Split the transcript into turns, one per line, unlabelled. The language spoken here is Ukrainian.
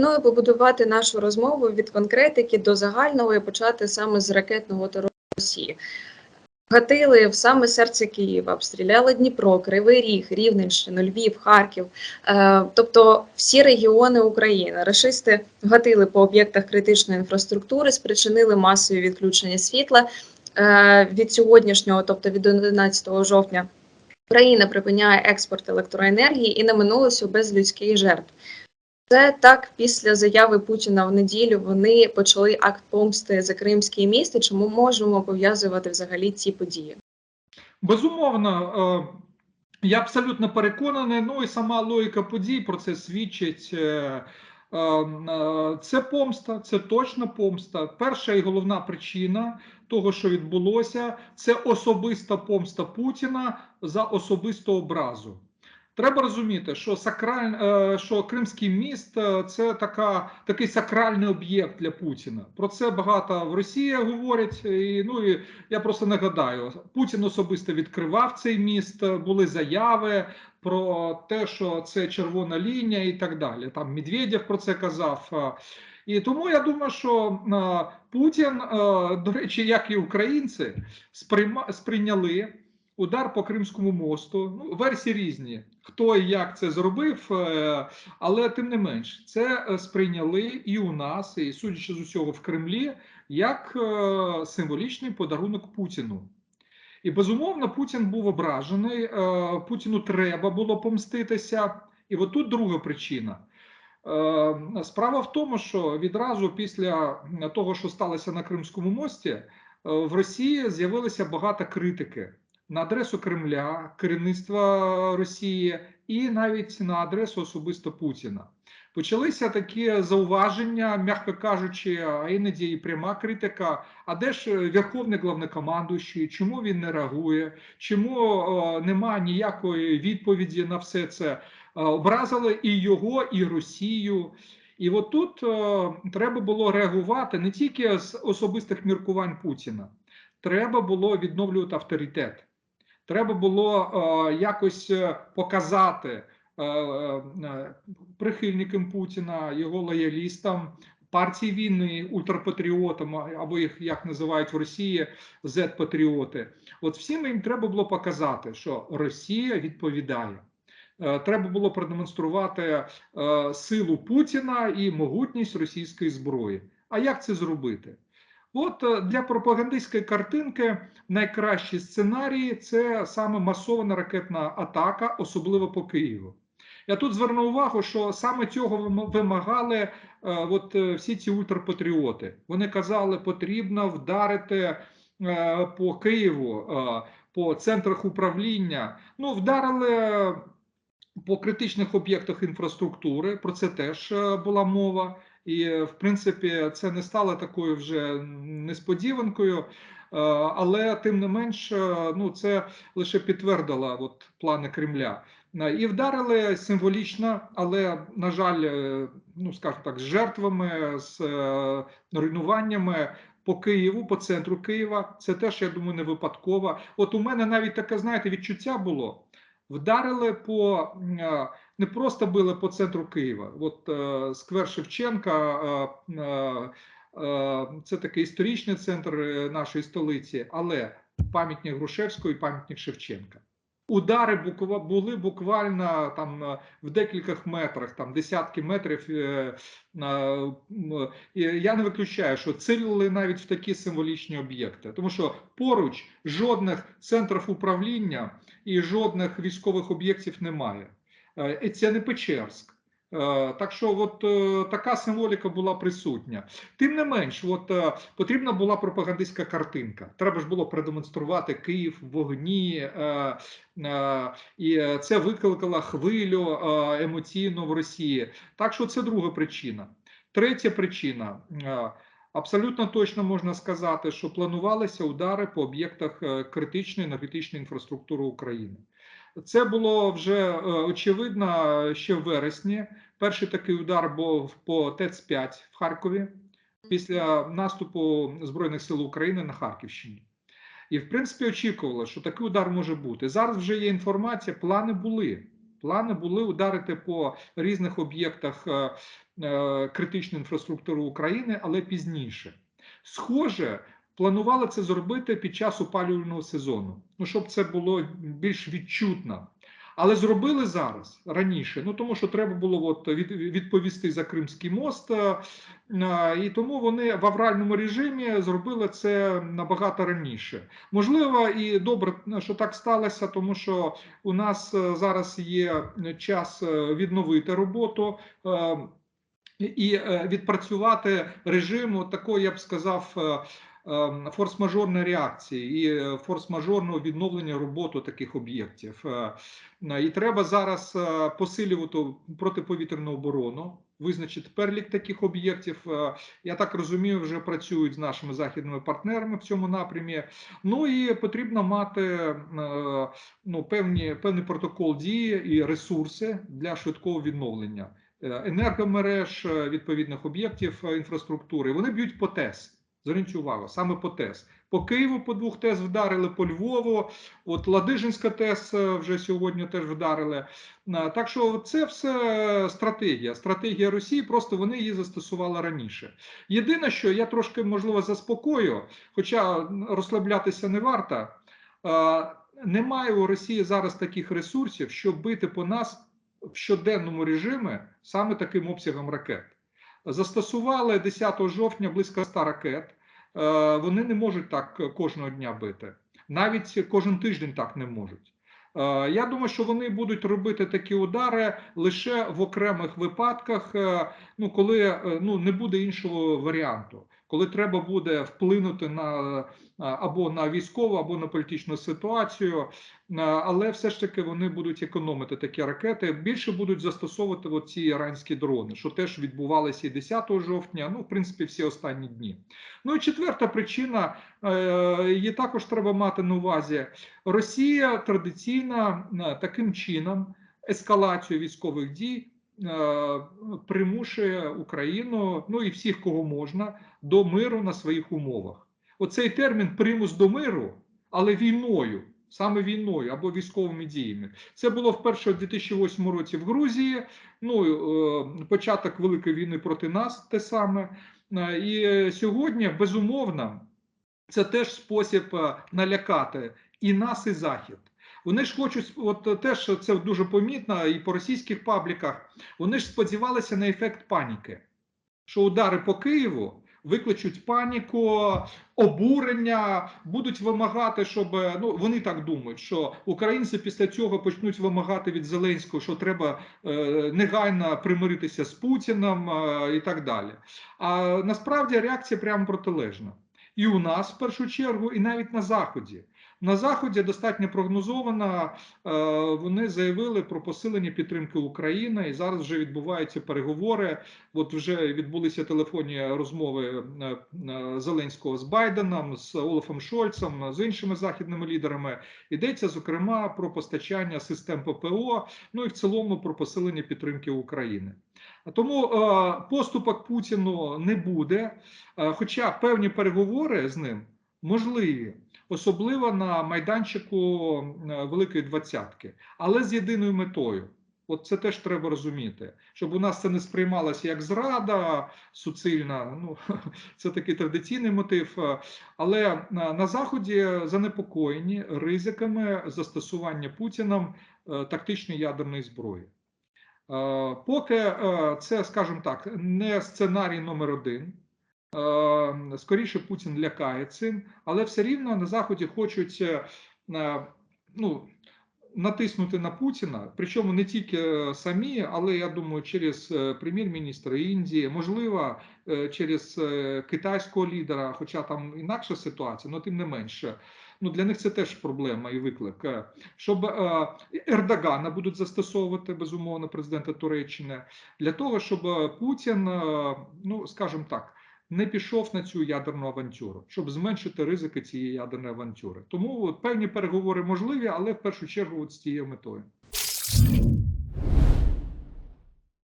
Пропоную побудувати нашу розмову від конкретики до загального і почати саме з ракетного терору Росії. Гатили в саме серце Києва, обстріляли Дніпро, Кривий Ріг, Рівненщину, Львів, Харків, е, тобто всі регіони України. Рашисти гатили по об'єктах критичної інфраструктури, спричинили масові відключення світла. Е, від сьогоднішнього, тобто від 11 жовтня, Україна припиняє експорт електроенергії і не минулося без людських жертв. Це так після заяви Путіна в неділю вони почали акт помсти за Кримський міст. І Чому можемо пов'язувати взагалі ці події?
Безумовно, е, я абсолютно переконаний. Ну і сама логіка подій про це свідчить. Е, е, Це помста, це точно помста. Перша і головна причина того, що відбулося, це особиста помста Путіна за особисту образу. Треба розуміти, що сакраль, е, що Кримський міст е, це така такий сакральний об'єкт для Путіна. Про це багато в Росії говорять. І, ну і я просто нагадаю, Путін особисто відкривав цей міст. е, Були заяви про те, що це червона лінія, і так далі. Там Медведєв про це казав. е. І тому я думаю, що е, Путін, е, до речі, як і українці, сприйняли удар по Кримському мосту. Ну, версії різні. Хто і як це зробив, е, але тим не менш, це е, сприйняли і у нас, і судячи з усього в Кремлі, як е, символічний подарунок Путіну. І безумовно, Путін був ображений. Путіну треба було помститися. І от тут друга причина. Справа в тому, що відразу після того, що сталося на Кримському мості, в Росії з'явилося багато критики на адресу Кремля, керівництва Росії і навіть на адресу особисто Путіна. Почалися такі зауваження, м'яко кажучи, а іноді і пряма критика. А де ж верховний главнокомандуючий? Чому він не реагує? Чому е, нема ніякої відповіді на все це? Е, образили і його, і Росію. І от тут е, треба було реагувати не тільки з особистих міркувань Путіна, треба було відновлювати авторитет. Треба було е, якось е, показати е, прихильникам Путіна, його лоялістам, партії війни, ультрапатріотам, або їх як називають в Росії зет-патріоти. От всім їм треба було показати, що Росія відповідає. Треба було продемонструвати силу Путіна і могутність російської зброї. А як це зробити? От е, для пропагандистської картинки найкращі сценарії це саме масована ракетна атака, особливо по Києву. Я тут зверну увагу, що саме цього вимагали е, от, е, всі ці ультрапатріоти. Вони казали, потрібно вдарити е, по Києву, е, по центрах управління. Ну, вдарили по критичних об'єктах інфраструктури. Про це теж е, була мова. І, е, в принципі, це не стало такою вже несподіванкою, е, але тим не менш, е, ну це лише підтвердило от плани Кремля. І вдарили символічно, але на жаль, ну скажімо так, з жертвами, з руйнуваннями. По Києву, по центру Києва, це теж я думаю не випадково. От у мене навіть таке, знаєте, відчуття було. Вдарили по е, не просто били по центру Києва. От е, сквер Шевченка е, це такий історичний центр нашої столиці, але пам'ятник Грушевського і пам'ятник Шевченка. Удари буква були буквально там е, в декількох метрах, там десятки метрів. е, я не виключаю, що цілили навіть в такі символічні об'єкти, тому що поруч жодних центрів управління і жодних військових об'єктів немає. Е, І це не Печерськ. Е, Так що, от е, така символіка була присутня. Тим не менш, от е, потрібна була пропагандистська картинка. Треба ж було продемонструвати Київ в вогні, і це викликало хвилю е, емоційну в Росії. Так що це друга причина. Третя причина. Абсолютно точно можна сказати, що планувалися удари по об'єктах критичної енергетичної інфраструктури України. Це було вже е, очевидно ще в вересні. Перший такий удар був по ТЕЦ-5 в Харкові після наступу Збройних сил України на Харківщині. І, в принципі, очікувало, що такий удар може бути. Зараз вже є інформація, плани були. Плани були ударити по різних об'єктах е, е, критичної інфраструктури України, але пізніше. Схоже, планували це зробити під час опалювального сезону, ну щоб це було більш відчутно. Але зробили зараз раніше, ну тому що треба було от від, відповісти за Кримський мост, е, е, і тому вони в авральному режимі зробили це набагато раніше. Можливо, і добре, що так сталося, тому що у нас е, зараз є час відновити роботу. І відпрацювати режим такої, я б сказав, форс-мажорної реакції і е, форс-мажорного відновлення роботи таких об'єктів. Е, І треба зараз е, посилювати протиповітряну оборону, визначити перелік таких об'єктів. Я так розумію, вже працюють з нашими західними партнерами в цьому напрямі. Ну і потрібно мати ну, певні, певний протокол дії і ресурси для швидкого відновлення енергомереж відповідних об'єктів інфраструктури. Вони б'ють по ТЕС. Зверніть увагу, саме по ТЕС. По Києву по двох ТЕС вдарили, по Львову. От Ладижинська ТЕС е, вже сьогодні теж вдарили. Е, Так що це все стратегія. Стратегія Росії, просто вони її застосували раніше. Єдине, що я трошки можливо заспокою, хоча розслаблятися не варто. е, Немає у Росії зараз таких ресурсів, щоб бити по нас в щоденному режимі саме таким обсягом ракет. Застосували 10 жовтня близько 100 ракет. Е, Вони не можуть так кожного дня бити. Навіть кожен тиждень так не можуть. Е, Я думаю, що вони будуть робити такі удари лише в окремих випадках, е, ну коли ну не буде іншого варіанту, коли треба буде вплинути на або на військову, або на політичну ситуацію, але все ж таки вони будуть економити такі ракети. Більше будуть застосовувати ці іранські дрони, що теж відбувалося і 10 жовтня. Ну, в принципі, всі останні дні. Ну і четверта причина, е, її також треба мати на увазі. Росія традиційно е, таким чином ескалацію військових дій. Е, Примушує Україну, ну і всіх, кого можна, до миру на своїх умовах. Оцей термін примус до миру, але війною, саме війною або військовими діями. Це було вперше у 2008 році в Грузії. Ну е, початок великої війни проти нас, те саме. Е, І сьогодні, безумовно, це теж спосіб налякати і нас, і захід. Вони ж хочуть, от теж це дуже помітно, і по російських пабліках. Вони ж сподівалися на ефект паніки, що удари по Києву викличуть паніку, обурення, будуть вимагати, щоб ну вони так думають, що українці після цього почнуть вимагати від Зеленського, що треба е, негайно примиритися з Путіним е, і так далі. А насправді реакція прямо протилежна. І у нас в першу чергу, і навіть на заході. На заході достатньо прогнозовано. е, Вони заявили про посилення підтримки України, і зараз вже відбуваються переговори. От вже відбулися телефонні розмови е, е, Зеленського з Байденом, з Олафом Шольцем, з іншими західними лідерами. Йдеться зокрема про постачання систем ППО, ну і в цілому про посилення підтримки України. Тому поступок Путіну не буде, хоча певні переговори з ним можливі, особливо на майданчику е, Великої Двадцятки, але з єдиною метою. От це теж треба розуміти, щоб у нас це не сприймалося як зрада суцільна. Ну це такий традиційний мотив. е, Але на, на заході занепокоєні ризиками застосування Путіном е, тактичної ядерної зброї. Е, Поки е, це, скажімо так, не сценарій номер один. Е, Скоріше Путін лякає цим, але все рівно на Заході хочуть е, е, ну, натиснути на Путіна, причому не тільки самі, але я думаю, через прем'єр-міністра Індії, можливо, через китайського лідера, хоча там інакша ситуація, але тим не менше. Ну, для них це теж проблема і виклик. Щоб Ердогана будуть застосовувати безумовно президента Туреччини для того, щоб Путін, ну скажімо так, не пішов на цю ядерну авантюру, щоб зменшити ризики цієї ядерної авантюри. Тому певні переговори можливі, але в першу чергу от з цією метою.